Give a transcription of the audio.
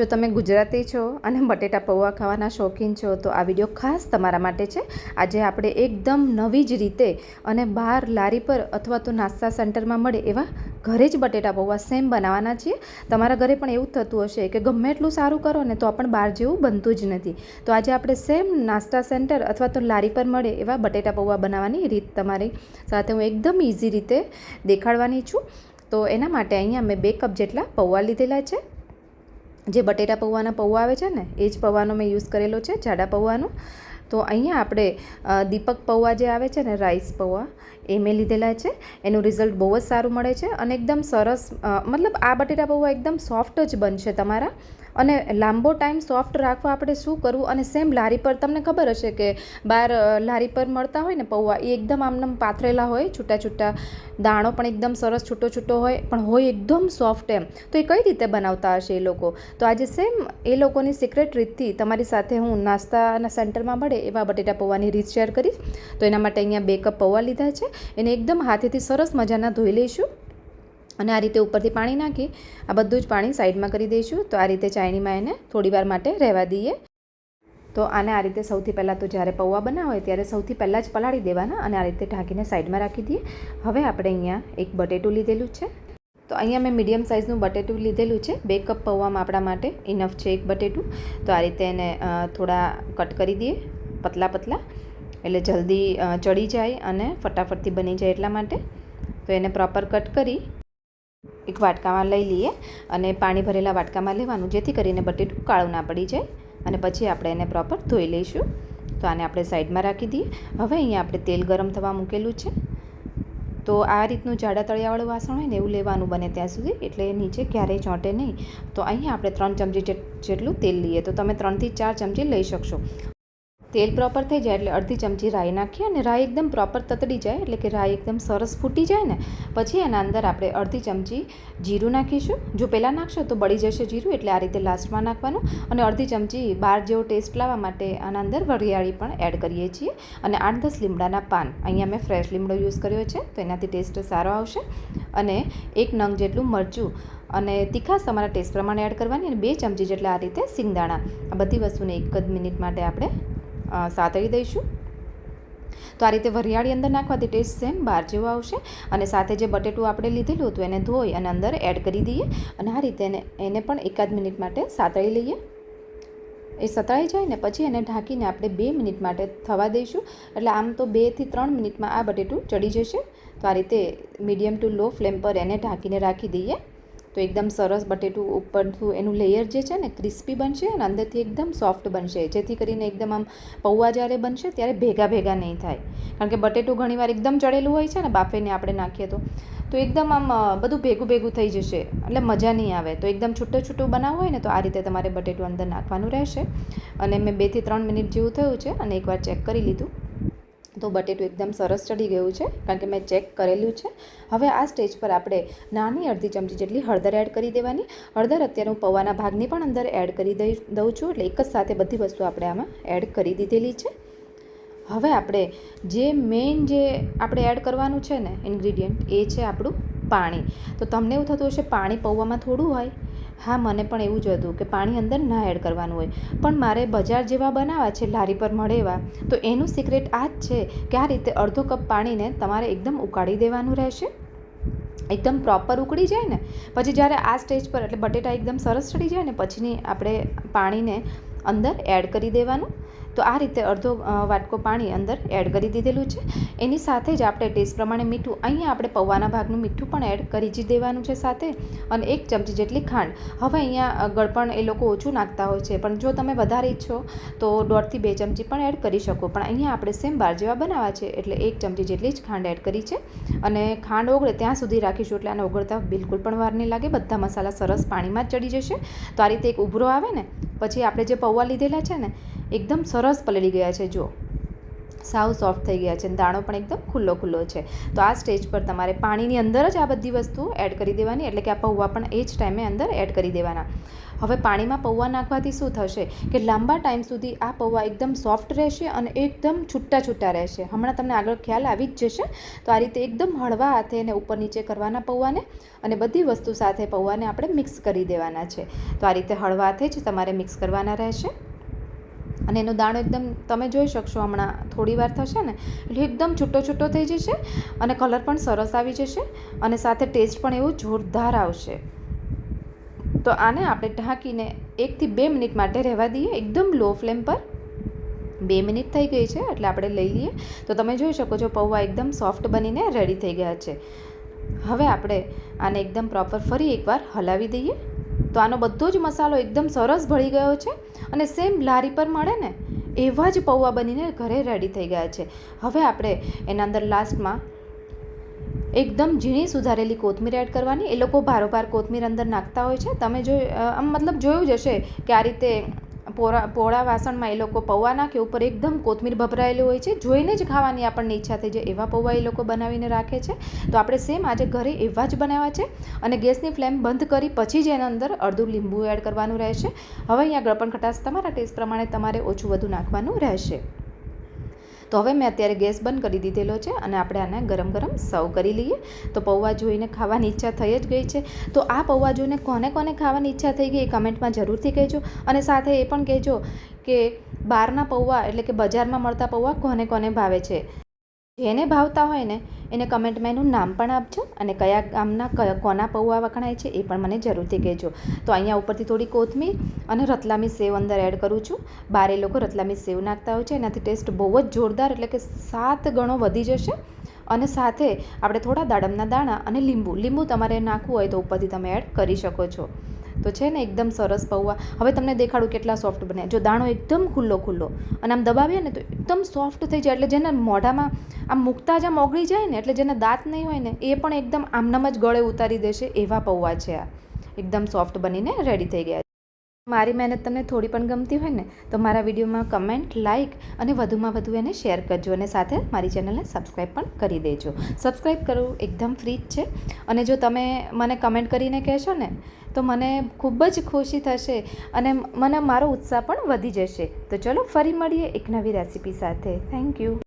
જો તમે ગુજરાતી છો અને બટેટા પૌવા ખાવાના શોખીન છો, તો આ વીડિયો ખાસ તમારા માટે છે. આજે આપણે એકદમ નવી જ રીતે અને બહાર લારી પર અથવા તો નાસ્તા સેન્ટરમાં મળે એવા ઘરે જ બટેટા પૌવા સેમ બનાવવાના છીએ. તમારા ઘરે પણ એવું થતું હશે કે ગમે એટલું સારું કરો ને તો પણ બહાર જેવું બનતું જ નથી. તો આજે આપણે સેમ નાસ્તા સેન્ટર અથવા તો લારી પર મળે એવા બટેટા પૌવા બનાવવાની રીત તમારી સાથે હું એકદમ ઇઝી રીતે દેખાડવાની છું. તો એના માટે અહીંયા મેં બે કપ જેટલા પૌવા લીધેલા છે. જે બટેટા પૌવાના પૌવા આવે છે ને, એ જ પૌવાનો મેં યુઝ કરેલો છે, જાડા પૌવાનો. તો અહીંયા આપણે દીપક પૌવા જે આવે છે ને, રાઈસ પૌવા, એ મેં લીધેલા છે. એનું રિઝલ્ટ બહુ જ સારું મળે છે અને એકદમ સરસ મતલબ આ બટેટા પૌવા એકદમ સોફ્ટ જ બનશે તમારા. અને લાંબો ટાઈમ સોફ્ટ રાખવા આપણે શું કરવું? અને સેમ લારી પર, તમને ખબર હશે કે બહાર લારી પર મળતા હોય ને પૌવા, એ એકદમ આમનામ પાથરેલા હોય, છૂટા છૂટા. દાણો પણ એકદમ સરસ છૂટો છૂટો હોય, પણ હોય એકદમ સોફ્ટ એમ. તો એ કઈ રીતે બનાવતા હશે એ લોકો? તો આજે સેમ એ લોકોની સિક્રેટ રીતથી તમારી સાથે હું નાસ્તાના સેન્ટરમાં મળે એવા બટેટા પૌવાની રીત શેર કરીશ. તો એના માટે અહીંયા બે કપ પૌવા લીધા છે. એને એકદમ હાથેથી સરસ મજાના ધોઈ લઈશું. અને આ રીતે ઉપરથી પાણી નાખી, આ બધું જ પાણી સાઈડમાં કરી દઈશું. તો આ રીતે ચાયણીમાં એને થોડી વાર માટે રહેવા દઈએ. તો આને આ રીતે સૌથી પહેલાં તો જ્યારે પૌવા બનાવ હોય ત્યારે સૌથી પહેલાં જ પલાળી દેવાના અને આ રીતે ઢાંકીને સાઈડમાં રાખી દઈએ. હવે આપણે અહીંયા એક બટેટું લીધેલું છે. તો અહીંયા મેં મીડિયમ સાઇઝનું બટેટું લીધેલું છે. બે કપ પૌવામાં આપણા માટે ઇનફ છે એક બટેટું. તો આ રીતે એને થોડા કટ કરી દઈએ, પતલા પતલા. એટલે જલ્દી ચડી જાય અને ફટાફટથી બની જાય એટલા માટે. તો એને પ્રોપર કટ કરી એક વાટકામાં લઈ લઈએ અને પાણી ભરેલા વાટકામાં લેવાનું, જેથી કરીને બટેટું કાળું ના પડી જાય. અને પછી આપણે એને પ્રોપર ધોઈ લઈશું. તો આને આપણે સાઈડમાં રાખી દઈએ. હવે અહીંયા આપણે તેલ ગરમ થવા મૂકેલું છે. તો આ રીતનું જાડા તળિયાવાળું વાસણ હોય ને, એવું લેવાનું બને ત્યાં સુધી. એટલે નીચે ક્યારેય ચોંટે નહીં. તો અહીંયા આપણે ત્રણ ચમચી જેટ- જેટલું તેલ લઈએ. તો તમે ત્રણથી ચાર ચમચી લઈ શકશો. તેલ પ્રોપર થઈ જાય એટલે અડધી ચમચી રાઈ નાખીએ અને રાઈ એકદમ પ્રોપર તતડી જાય એટલે કે રાઈ એકદમ સરસ ફૂટી જાય ને, પછી એના અંદર આપણે અડધી ચમચી જીરું નાખીશું. જો પહેલાં નાખશો તો બળી જશે જીરું એટલે આ રીતે લાસ્ટમાં નાખવાનું અને અડધી ચમચી બાર જેવો ટેસ્ટ લાવવા માટે આના અંદર વરિયાળી પણ એડ કરીએ છીએ. અને આઠ દસ લીમડાના પાન. અહીંયા મેં ફ્રેશ લીમડો યુઝ કર્યો છે, તો એનાથી ટેસ્ટ સારો આવશે. અને એક નંગ જેટલું મરચું અને તીખાશ તમારા ટેસ્ટ પ્રમાણે એડ કરવાની અને બે ચમચી જેટલા આ રીતે સિંગદાણા. આ બધી વસ્તુને એક જ મિનિટ માટે આપણે સાતળી દઈશું. તો આ રીતે વરિયાળી અંદર નાખવાથી ટેસ્ટ સેમ બહાર જેવો આવશે અને સાથે જે બટેટું આપણે લીધેલું હતું એને ધોઈ અને અંદર એડ કરી દઈએ અને આ રીતે એને એને પણ એકાદ મિનિટ માટે સાતળી લઈએ. એ સતળાઈ જાય ને પછી એને ઢાંકીને આપણે બે મિનિટ માટે થવા દઈશું. એટલે આમ તો બેથી ત્રણ મિનિટમાં આ બટેટું ચડી જશે. તો આ રીતે મીડિયમ ટુ લો ફ્લેમ પર એને ઢાંકીને રાખી દઈએ. તો એકદમ સરસ બટેટું ઉપરથી એનું લેયર જે છે ને ક્રિસ્પી બનશે અને અંદરથી એકદમ સોફ્ટ બનશે. જેથી કરીને એકદમ આમ પૌવા જ્યારે બનશે ત્યારે ભેગા ભેગા નહીં થાય. કારણ કે બટેટું ઘણીવાર એકદમ ચડેલું હોય છે ને બાફેને આપણે નાખીએ તો તો એકદમ આમ બધું ભેગું ભેગું થઈ જશે. એટલે મજા નહીં આવે. તો એકદમ છૂટું છૂટું બનાવવું હોય ને તો આ રીતે તમારે બટેટું અંદર નાખવાનું રહેશે. અને મેં બેથી ત્રણ મિનિટ જેવું થયું છે અને એકવાર ચેક કરી લીધું. તો બટેટું એકદમ સરસ ચડી ગયું છે, કારણ કે મેં ચેક કરેલું છે. હવે આ સ્ટેજ પર આપણે નાની અડધી ચમચી જેટલી હળદર એડ કરી દેવાની. હળદર અત્યારે હું પૌવાના ભાગની પણ અંદર એડ કરી દઈ, દઉં છું, એટલે એક જ સાથે બધી વસ્તુ આપણે આમાં એડ કરી દીધેલી છે. હવે આપણે જે મેઇન જે આપણે એડ કરવાનું છે ને ઇન્ગ્રીડિયન્ટ, એ છે આપણું પાણી. તો તમને એવું થતું હશે, પાણી પૌવામાં થોડું હોય હા, મને પણ એવું જ હતું કે પાણી અંદર ના એડ કરવાનું હોય. પણ મારે બજાર જેવા બનાવવા છે, લારી પર મળે એવા તો એનું સિક્રેટ આ જ છે કે આ રીતે અડધો કપ પાણીને તમારે એકદમ ઉકાળી દેવાનું રહેશે. એકદમ પ્રોપર ઉકળી જાય ને, પછી જ્યારે આ સ્ટેજ પર એટલે બટેટા એકદમ સરસ ચડી જાય ને, પછીની આપણે પાણીને અંદર એડ કરી દેવાનું. તો આ રીતે અડધો વાટકો પાણી અંદર એડ કરી દીધેલું છે. એની સાથે જ આપણે ટેસ્ટ પ્રમાણે મીઠું, અહીંયા આપણે પૌવાના ભાગનું મીઠું પણ એડ કરી જ દેવાનું છે સાથે અને એક ચમચી જેટલી ખાંડ. હવે અહીંયા ગળપણ એ લોકો ઓછું નાખતા હોય છે, પણ જો તમે વધારે ઈચ્છો તો દોઢથી બે ચમચી પણ એડ કરી શકો. પણ અહીંયા આપણે સેમ બાર જેવા બનાવવા છે, એટલે એક ચમચી જેટલી જ ખાંડ એડ કરી છે. અને ખાંડ ઓગળે ત્યાં સુધી રાખીશું એટલે આને ઓગળતા બિલકુલ પણ વાર નહીં લાગે. બધા મસાલા સરસ પાણીમાં જ ચડી જશે. તો આ રીતે એક ઉભરો આવે ને, પછી આપણે જે પૌવા લીધેલા છે ને એકદમ સરસ પલળી ગયા છે જો સાવ સોફ્ટ થઈ ગયા છે અને દાણો પણ એકદમ ખુલ્લો ખુલ્લો છે. તો આ સ્ટેજ પર તમારે પાણીની અંદર જ આ બધી વસ્તુઓ એડ કરી દેવાની, એટલે કે આ પૌવા પણ એ જ ટાઈમે અંદર એડ કરી દેવાના. હવે પાણીમાં પૌવા નાખવાથી શું થશે કે લાંબા ટાઈમ સુધી આ પૌવા એકદમ સોફ્ટ રહેશે અને એકદમ છૂટા છૂટા રહેશે. હમણાં તમને આગળ ખ્યાલ આવી જ જશે. તો આ રીતે એકદમ હળવા હાથે એને ઉપર નીચે કરવાના પૌવાને અને બધી વસ્તુ સાથે પૌવાને આપણે મિક્સ કરી દેવાના છે. તો આ રીતે હળવા હાથે જ તમારે મિક્સ કરવાના રહેશે. અને એનો દાણો એકદમ તમે જોઈ શકશો હમણાં, થોડી વાર થશે ને, એટલે એકદમ છૂટો છૂટો થઈ જશે અને કલર પણ સરસ આવી જશે અને સાથે ટેસ્ટ પણ એવો જોરદાર આવશે. તો આને આપણે ઢાંકીને એકથી બે મિનિટ માટે રહેવા દઈએ, એકદમ લો ફ્લેમ પર. બે મિનિટ થઈ ગઈ છે, એટલે આપણે લઈ લઈએ. તો તમે જોઈ શકો છો પૌવા એકદમ સોફ્ટ બનીને રેડી થઈ ગયા છે. હવે આપણે આને એકદમ પ્રોપર ફરી એકવાર હલાવી દઈએ. તો આનો બધો જ મસાલો એકદમ સરસ ભળી ગયો છે અને સેમ લારી પર મળે ને, એવા જ પૌવા બનીને ઘરે રેડી થઈ ગયા છે. હવે આપણે એના અંદર લાસ્ટમાં એકદમ ઝીણી સુધારેલી કોથમીર એડ કરવાની. એ લોકો ભારોભાર કોથમીર અંદર નાખતા હોય છે. તમે જો આમ મતલબ જોયું જ હશે કે આ રીતે પોળા પોળા વાસણમાં એ લોકો પૌવા નાખે, ઉપર એકદમ કોથમીર ભભરાયેલી હોય છે, જોઈને જ ખાવાની આપણને ઈચ્છા થઈ જાય. એવા પૌવા એ લોકો બનાવીને રાખે છે. તો આપણે સેમ આજે ઘરે એવા જ બનાવ્યા છે અને ગેસની ફ્લેમ બંધ કરી પછી જ એના અંદર અડધું લીંબુ એડ કરવાનું રહેશે. હવે અહીંયા ગળપણ ખટાશ તમારા ટેસ્ટ પ્રમાણે તમારે ઓછું વધુ નાખવાનું રહેશે. તો હવે મેં અત્યારે ગેસ બંધ કરી દીધેલો છે અને આપણે આને ગરમ ગરમ સર્વ કરી લઈએ. તો પૌવા જોઈને ખાવાની ઈચ્છા થઈ જ ગઈ છે. તો આ પૌવા જોઈને કોને કોને ખાવાની ઈચ્છા થઈ ગઈ એ કમેન્ટમાં જરૂરથી કહેજો. અને સાથે એ પણ કહેજો કે બહારના પૌવા એટલે કે બજારમાં મળતા પૌવા કોને કોને ભાવે છે? જેને ભાવતા હોય ને, એને કમેન્ટમાં એનું નામ પણ આપજો અને કયા ગામના કોના પૌવા વખણાય છે એ પણ મને જરૂરથી કહેજો. તો અહીંયા ઉપરથી થોડી કોથમીર અને રતલામી સેવ અંદર એડ કરું છું. બારે લોકો રતલામી સેવ નાખતા હોય છે. એનાથી ટેસ્ટ બહુ જ જોરદાર એટલે કે સાત ગણો વધી જશે. અને સાથે આપણે થોડા દાડમના દાણા અને લીંબુ લીંબુ તમારે નાખવું હોય તો ઉપરથી તમે એડ કરી શકો છો. તો છે ને એકદમ સરસ પૌવા. હવે તમને દેખાડું કેટલા સોફ્ટ બને. જો દાણો એકદમ ખુલ્લો ખુલ્લો અને આમ દબાવીએ ને તો એકદમ સોફ્ટ થઈ જાય. એટલે જેને મોઢામાં આમ મૂકતા જ આમ ઓગળી જાય ને, એટલે જેને દાંત નહીં હોય ને, એ પણ એકદમ આમનામ જ ગળે ઉતારી દેશે એવા પૌવા છે આ. એકદમ સોફ્ટ બનીને રેડી થઈ ગયા મારી મહેનત તમને થોડી પણ ગમતી હોય ને, તો મારા વિડીયોમાં કમેન્ટ લાઇક અને વધુમાં વધુ એને શેર કરજો અને સાથે મારી ચેનલને સબસ્ક્રાઈબ પણ કરી દેજો. સબસ્ક્રાઈબ કરવું એકદમ ફ્રી જ છે. અને જો તમે મને કમેન્ટ કરીને કહેશો ને, તો મને ખૂબ જ ખુશી થશે અને મને મારો ઉત્સાહ પણ વધી જશે. તો ચલો ફરી મળીએ એક નવી રેસીપી સાથે. Thank you